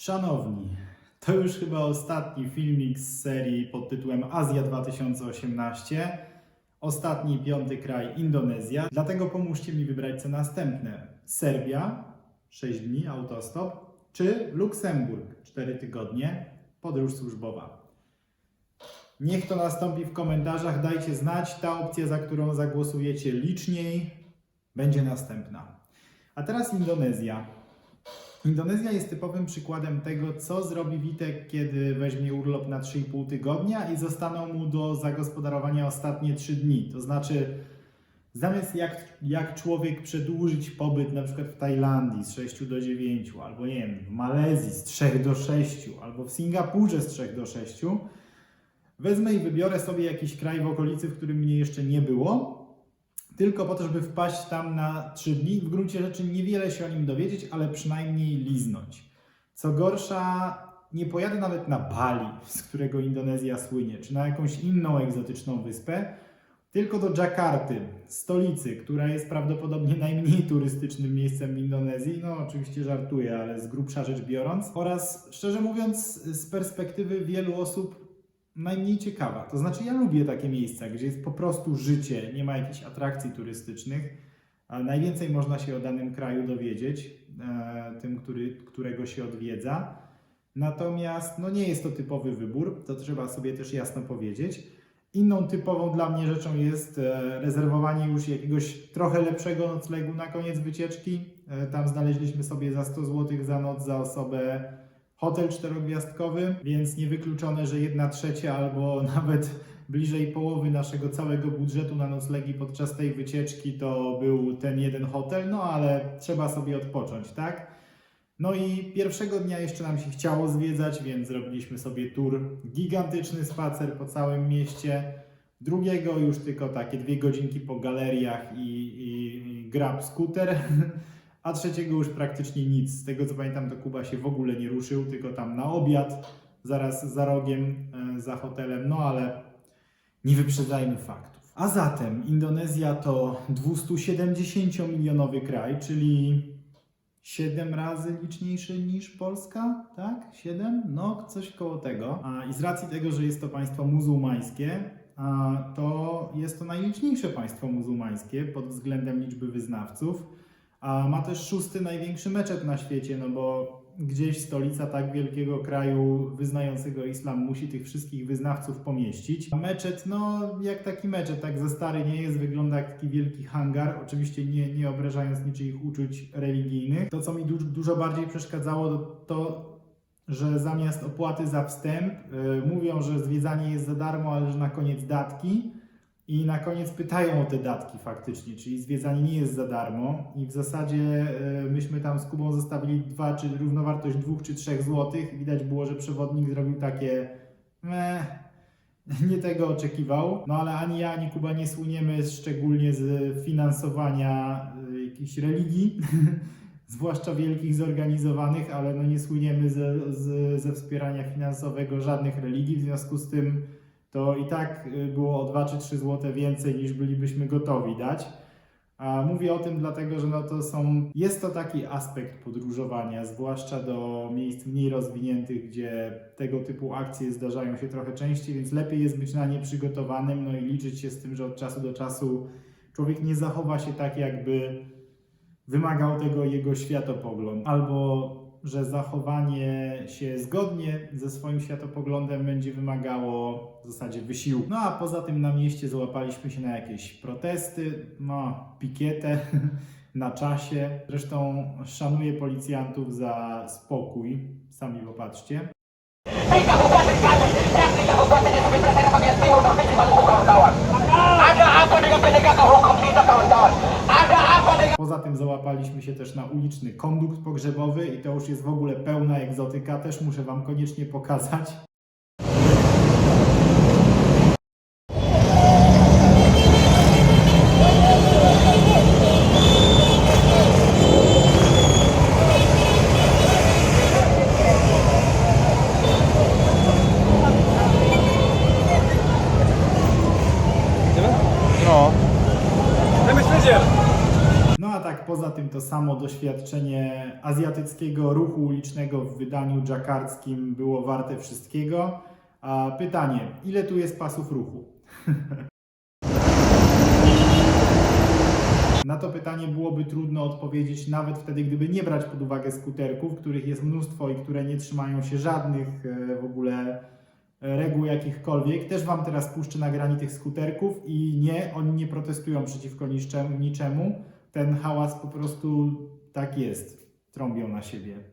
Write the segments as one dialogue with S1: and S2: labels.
S1: Szanowni, to już chyba ostatni filmik z serii pod tytułem Azja 2018. Ostatni, piąty kraj Indonezja. Dlatego pomóżcie mi wybrać co następne. Serbia, 6 dni, autostop, czy Luksemburg, 4 tygodnie, podróż służbowa. Niech to nastąpi w komentarzach, dajcie znać. Ta opcja, za którą zagłosujecie liczniej, będzie następna. A teraz Indonezja. Indonezja jest typowym przykładem tego, co zrobi Witek, kiedy weźmie urlop na 3,5 tygodnia i zostaną mu do zagospodarowania ostatnie 3 dni. To znaczy, zamiast jak, jak człowiek przedłużyć pobyt na przykład w Tajlandii z 6 do 9, albo nie wiem, w Malezji z 3 do 6, albo w Singapurze z 3 do 6, wezmę i wybiorę sobie jakiś kraj w okolicy, w którym mnie jeszcze nie było, tylko po to, żeby wpaść tam na 3 dni. W gruncie rzeczy niewiele się o nim dowiedzieć, ale przynajmniej liznąć. Co gorsza, nie pojadę nawet na Bali, z którego Indonezja słynie, czy na jakąś inną egzotyczną wyspę, tylko do Dżakarty, stolicy, która jest prawdopodobnie najmniej turystycznym miejscem w Indonezji. No, oczywiście żartuję, ale z grubsza rzecz biorąc. Oraz, szczerze mówiąc, z perspektywy wielu osób najmniej ciekawa. To znaczy, ja lubię takie miejsca, gdzie jest po prostu życie, nie ma jakichś atrakcji turystycznych, a najwięcej można się o danym kraju dowiedzieć, e, tym, który, którego się odwiedza. Natomiast no nie jest to typowy wybór, to trzeba sobie też jasno powiedzieć. Inną typową dla mnie rzeczą jest e, rezerwowanie już jakiegoś trochę lepszego noclegu na koniec wycieczki. E, Tam znaleźliśmy sobie za 100 zł za noc za osobę hotel czterogwiazdkowy, więc niewykluczone, że jedna trzecia albo nawet bliżej połowy naszego całego budżetu na noclegi podczas tej wycieczki to był ten jeden hotel, no ale trzeba sobie odpocząć, tak? No i pierwszego dnia jeszcze nam się chciało zwiedzać, więc zrobiliśmy sobie tour, gigantyczny spacer po całym mieście. Drugiego już tylko takie dwie godzinki po galeriach i, i, i grab skuter. A trzeciego już praktycznie nic. Z tego co pamiętam, to Kuba się w ogóle nie ruszył, tylko tam na obiad, zaraz za rogiem, e, za hotelem. No ale nie wyprzedzajmy faktów. A zatem Indonezja to 270-milionowy kraj, czyli 7 razy liczniejszy niż Polska, tak? 7? No, coś koło tego. A, I z racji tego, że jest to państwo muzułmańskie, a, to jest to najliczniejsze państwo muzułmańskie pod względem liczby wyznawców. A ma też szósty największy meczet na świecie, no bo gdzieś stolica tak wielkiego kraju wyznającego islam musi tych wszystkich wyznawców pomieścić. Meczet, no jak taki meczet, tak za stary nie jest, wygląda jak taki wielki hangar, oczywiście nie, nie obrażając niczyich uczuć religijnych. To, co mi du- dużo bardziej przeszkadzało, to, że zamiast opłaty za wstęp y, mówią, że zwiedzanie jest za darmo, ale że na koniec datki. I na koniec pytają o te datki faktycznie, czyli zwiedzanie nie jest za darmo i w zasadzie e, myśmy tam z Kubą zostawili dwa, czy równowartość dwóch czy trzech złotych. Widać było, że przewodnik zrobił takie meh, nie tego oczekiwał. No ale ani ja, ani Kuba nie słyniemy szczególnie z finansowania e, jakichś religii, zwłaszcza wielkich zorganizowanych, ale no nie słyniemy ze, z, ze wspierania finansowego żadnych religii, w związku z tym to i tak y, było o 2 czy 3 zł więcej niż bylibyśmy gotowi dać. A mówię o tym dlatego, że no to są, jest to taki aspekt podróżowania, zwłaszcza do miejsc mniej rozwiniętych, gdzie tego typu akcje zdarzają się trochę częściej, więc lepiej jest być na nie przygotowanym, no i liczyć się z tym, że od czasu do czasu człowiek nie zachowa się tak, jakby wymagał tego jego światopogląd, albo że zachowanie się zgodnie ze swoim światopoglądem będzie wymagało w zasadzie wysiłku. No a poza tym na mieście załapaliśmy się na jakieś protesty, no pikietę na czasie. Zresztą szanuję policjantów za spokój, sami popatrzcie.
S2: Kawan-kawan?
S1: Poza tym załapaliśmy się też na uliczny kondukt pogrzebowy i to już jest w ogóle pełna egzotyka, też muszę Wam koniecznie pokazać.
S3: No.
S1: No a tak poza tym to samo doświadczenie azjatyckiego ruchu ulicznego w wydaniu dżakarckim było warte wszystkiego. A pytanie, ile tu jest pasów ruchu? Na to pytanie byłoby trudno odpowiedzieć nawet wtedy, gdyby nie brać pod uwagę skuterków, których jest mnóstwo i które nie trzymają się żadnych e, w ogóle e, reguł jakichkolwiek. Też Wam teraz puszczę nagranie tych skuterków i nie, oni nie protestują przeciwko niczemu. Ten hałas po prostu tak jest. Trąbią na siebie.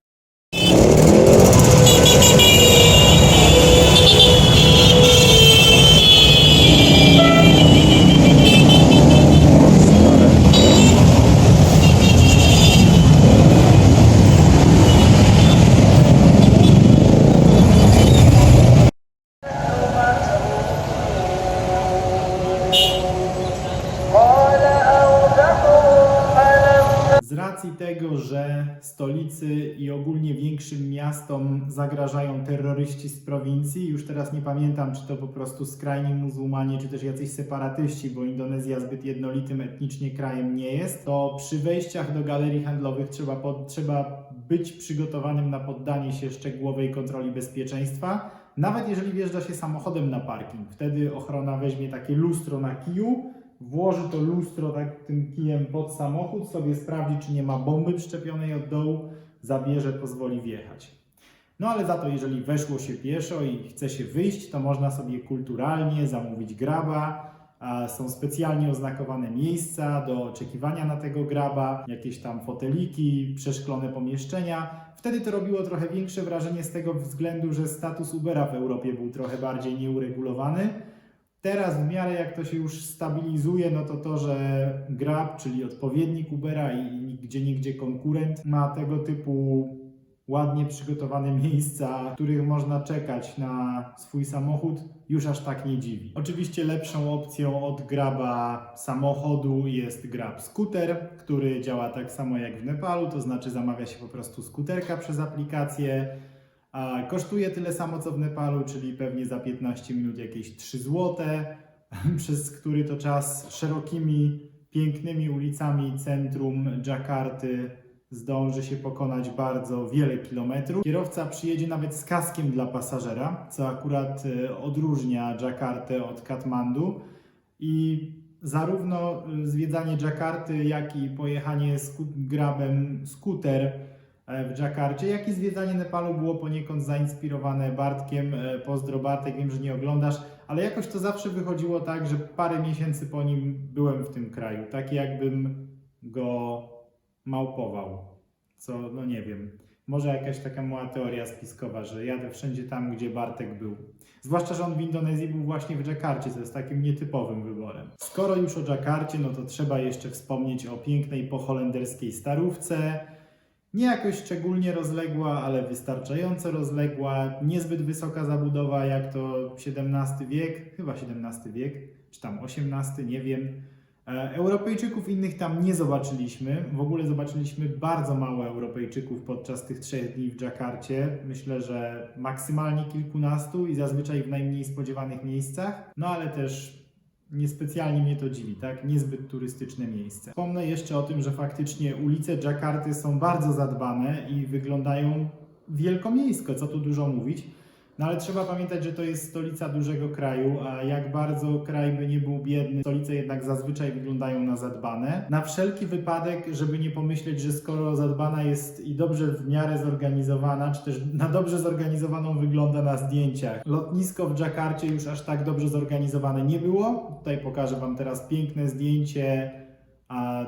S1: Miastom zagrażają terroryści z prowincji, już teraz nie pamiętam, czy to po prostu skrajni muzułmanie, czy też jacyś separatyści, bo Indonezja zbyt jednolitym etnicznie krajem nie jest, to przy wejściach do galerii handlowych trzeba, pod, trzeba być przygotowanym na poddanie się szczegółowej kontroli bezpieczeństwa. Nawet jeżeli wjeżdża się samochodem na parking, wtedy ochrona weźmie takie lustro na kiju, włoży to lustro tak tym kijem pod samochód, sobie sprawdzi, czy nie ma bomby przyczepionej od dołu, zabierze, pozwoli wjechać. No ale za to, jeżeli weszło się pieszo i chce się wyjść, to można sobie kulturalnie zamówić graba. Są specjalnie oznakowane miejsca do oczekiwania na tego graba, jakieś tam foteliki, przeszklone pomieszczenia. Wtedy to robiło trochę większe wrażenie z tego względu, że status Ubera w Europie był trochę bardziej nieuregulowany. Teraz w miarę jak to się już stabilizuje, no to to, że Grab, czyli odpowiednik Ubera i gdzie niegdzie konkurent, ma tego typu ładnie przygotowane miejsca, w których można czekać na swój samochód, już aż tak nie dziwi. Oczywiście lepszą opcją od Graba samochodu jest Grab Scooter, który działa tak samo jak w Nepalu, to znaczy zamawia się po prostu skuterka przez aplikację. A kosztuje tyle samo co w Nepalu, czyli pewnie za 15 minut jakieś 3 zł, przez który to czas szerokimi, pięknymi ulicami centrum Dżakarty zdąży się pokonać bardzo wiele kilometrów. Kierowca przyjedzie nawet z kaskiem dla pasażera, co akurat e, odróżnia Dżakartę od Katmandu. I zarówno e, zwiedzanie Dżakarty, jak i pojechanie sku- grabem skuter e, w Dżakarcie, jak i zwiedzanie Nepalu było poniekąd zainspirowane Bartkiem. Pozdro Bartek, wiem, że nie oglądasz, ale jakoś to zawsze wychodziło tak, że parę miesięcy po nim byłem w tym kraju. Tak jakbym go małpował. Co, no nie wiem. Może jakaś taka mała teoria spiskowa, że jadę wszędzie tam, gdzie Bartek był. Zwłaszcza, że on w Indonezji był właśnie w Dżakarcie, co jest takim nietypowym wyborem. Skoro już o Dżakarcie, no to trzeba jeszcze wspomnieć o pięknej poholenderskiej starówce. Nie jakoś szczególnie rozległa, ale wystarczająco rozległa. Niezbyt wysoka zabudowa, jak to XVII wiek, chyba XVII wiek, czy tam XVIII, nie wiem. E, Europejczyków innych tam nie zobaczyliśmy. W ogóle zobaczyliśmy bardzo mało Europejczyków podczas tych trzech dni w Dżakarcie. Myślę, że maksymalnie kilkunastu i zazwyczaj w najmniej spodziewanych miejscach. No ale też niespecjalnie mnie to dziwi, tak? Niezbyt turystyczne miejsce. Wspomnę jeszcze o tym, że faktycznie ulice Dżakarty są bardzo zadbane i wyglądają wielkomiejsko, co tu dużo mówić. No ale trzeba pamiętać, że to jest stolica dużego kraju, a jak bardzo kraj by nie był biedny, stolice jednak zazwyczaj wyglądają na zadbane. Na wszelki wypadek, żeby nie pomyśleć, że skoro zadbana jest i dobrze w miarę zorganizowana, czy też na dobrze zorganizowaną wygląda na zdjęciach. Lotnisko w Dżakarcie już aż tak dobrze zorganizowane nie było. Tutaj pokażę Wam teraz piękne zdjęcie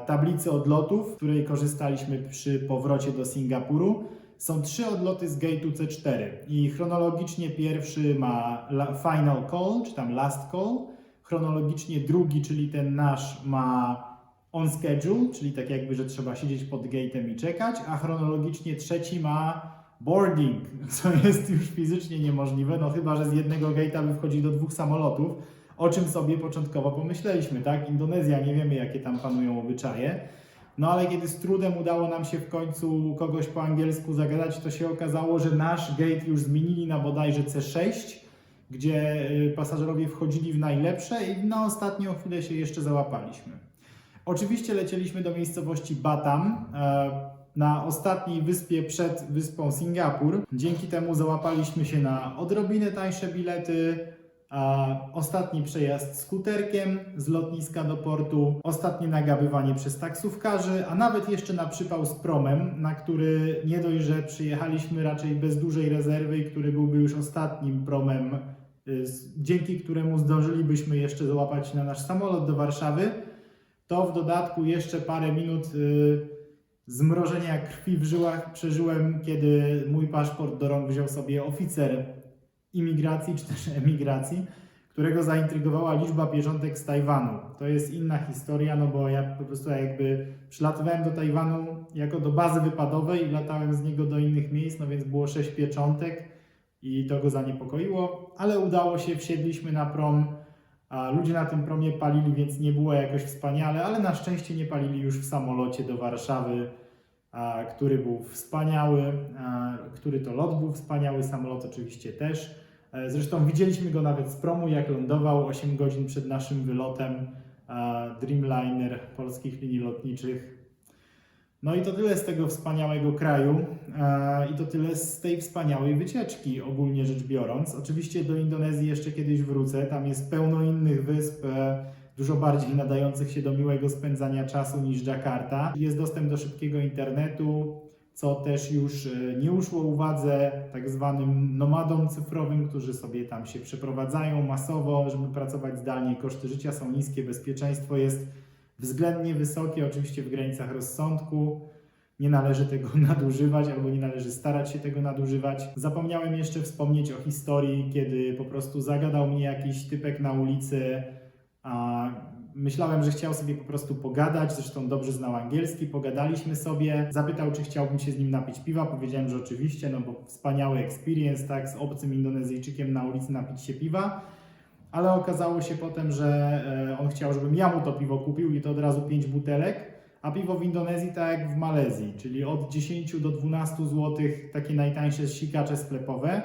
S1: tablicy odlotów, której korzystaliśmy przy powrocie do Singapuru. Są trzy odloty z gate'u C4 i chronologicznie pierwszy ma final call, czy tam last call. Chronologicznie drugi, czyli ten nasz ma on schedule, czyli tak jakby, że trzeba siedzieć pod gate'em i czekać, a chronologicznie trzeci ma boarding, co jest już fizycznie niemożliwe, no chyba, że z jednego gate'a by wchodzi do dwóch samolotów, o czym sobie początkowo pomyśleliśmy, tak? Indonezja, nie wiemy jakie tam panują obyczaje. No ale kiedy z trudem udało nam się w końcu kogoś po angielsku zagadać, to się okazało, że nasz gate już zmienili na bodajże C6, gdzie y, pasażerowie wchodzili w najlepsze i na ostatnią chwilę się jeszcze załapaliśmy. Oczywiście lecieliśmy do miejscowości Batam, e, na ostatniej wyspie przed wyspą Singapur. Dzięki temu załapaliśmy się na odrobinę tańsze bilety, a ostatni przejazd skuterkiem z lotniska do portu, ostatnie nagabywanie przez taksówkarzy, a nawet jeszcze na przypał z promem, na który nie dość, że przyjechaliśmy raczej bez dużej rezerwy i który byłby już ostatnim promem, y, dzięki któremu zdążylibyśmy jeszcze załapać na nasz samolot do Warszawy, to w dodatku jeszcze parę minut y, zmrożenia krwi w żyłach przeżyłem, kiedy mój paszport do rąk wziął sobie oficer imigracji czy też emigracji, którego zaintrygowała liczba pieczątek z Tajwanu. To jest inna historia, no bo ja po prostu jakby przylatywałem do Tajwanu jako do bazy wypadowej i latałem z niego do innych miejsc, no więc było sześć pieczątek i to go zaniepokoiło, ale udało się, wsiedliśmy na prom, a ludzie na tym promie palili, więc nie było jakoś wspaniale, ale na szczęście nie palili już w samolocie do Warszawy, który był wspaniały, który to lot był wspaniały, samolot oczywiście też. E, Zresztą widzieliśmy go nawet z promu, jak lądował 8 godzin przed naszym wylotem. Dreamliner polskich linii lotniczych. No i to tyle z tego wspaniałego kraju i to tyle z tej wspaniałej wycieczki, ogólnie rzecz biorąc. Oczywiście do Indonezji jeszcze kiedyś wrócę, tam jest pełno innych wysp, e, dużo bardziej nadających się do miłego spędzania czasu niż Jakarta. Jest dostęp do szybkiego internetu, co też już e, nie uszło uwadze tak zwanym nomadom cyfrowym, którzy sobie tam się przeprowadzają masowo, żeby pracować zdalnie. Koszty życia są niskie, bezpieczeństwo jest względnie wysokie, oczywiście w granicach rozsądku. Nie należy tego nadużywać albo nie należy starać się tego nadużywać. Zapomniałem jeszcze wspomnieć o historii, kiedy po prostu zagadał mnie jakiś typek na ulicy. A myślałem, że chciał sobie po prostu pogadać, zresztą dobrze znał angielski, pogadaliśmy sobie. Zapytał, czy chciałbym się z nim napić piwa. Powiedziałem, że oczywiście, no bo wspaniały experience, tak, z obcym Indonezyjczykiem na ulicy napić się piwa. Ale okazało się potem, że e, on chciał, żebym ja mu to piwo kupił i to od razu 5 butelek. A piwo w Indonezji tak jak w Malezji, czyli od 10 do 12 zł takie najtańsze sikacze sklepowe.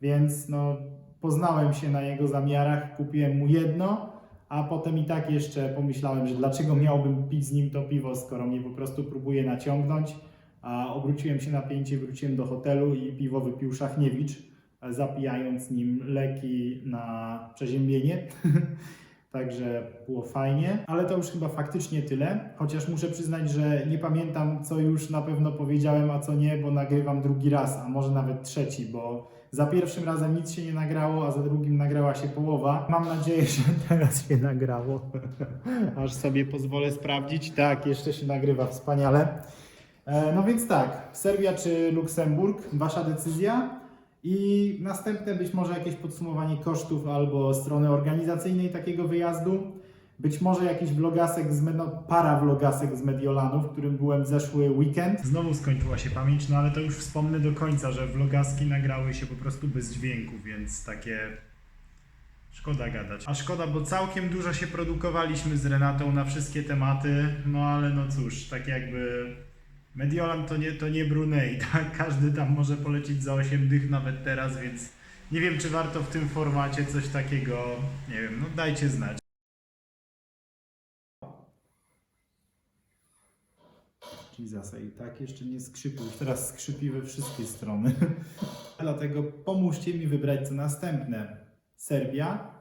S1: Więc no, poznałem się na jego zamiarach, kupiłem mu jedno, a potem i tak jeszcze pomyślałem, że dlaczego miałbym pić z nim to piwo, skoro mnie po prostu próbuje naciągnąć. A obróciłem się na pięcie, wróciłem do hotelu i piwo wypił Szachniewicz, zapijając nim leki na przeziębienie. Także było fajnie, ale to już chyba faktycznie tyle. Chociaż muszę przyznać, że nie pamiętam, co już na pewno powiedziałem, a co nie, bo nagrywam drugi raz, a może nawet trzeci, bo za pierwszym razem nic się nie nagrało, a za drugim nagrała się połowa. Mam nadzieję, że teraz się nagrało. Aż sobie pozwolę sprawdzić. Tak, jeszcze się nagrywa wspaniale. E, No więc tak, Serbia czy Luksemburg, wasza decyzja. I następne być może jakieś podsumowanie kosztów albo strony organizacyjnej takiego wyjazdu. Być może jakiś vlogasek z no, para vlogasek z Mediolanu, w którym byłem zeszły weekend. Znowu skończyła się pamięć, no ale to już wspomnę do końca, że vlogaski nagrały się po prostu bez dźwięku, więc takie Szkoda gadać. A szkoda, bo całkiem dużo się produkowaliśmy z Renatą na wszystkie tematy, no ale no cóż, tak jakby Mediolan to nie, to nie Brunei, tak? Każdy tam może polecieć za 8 dych nawet teraz, więc nie wiem, czy warto w tym formacie coś takiego, nie wiem, no dajcie znać. Jesus, i tak jeszcze nie skrzypił, już teraz skrzypi we wszystkie strony. Dlatego pomóżcie mi wybrać co następne. Serbia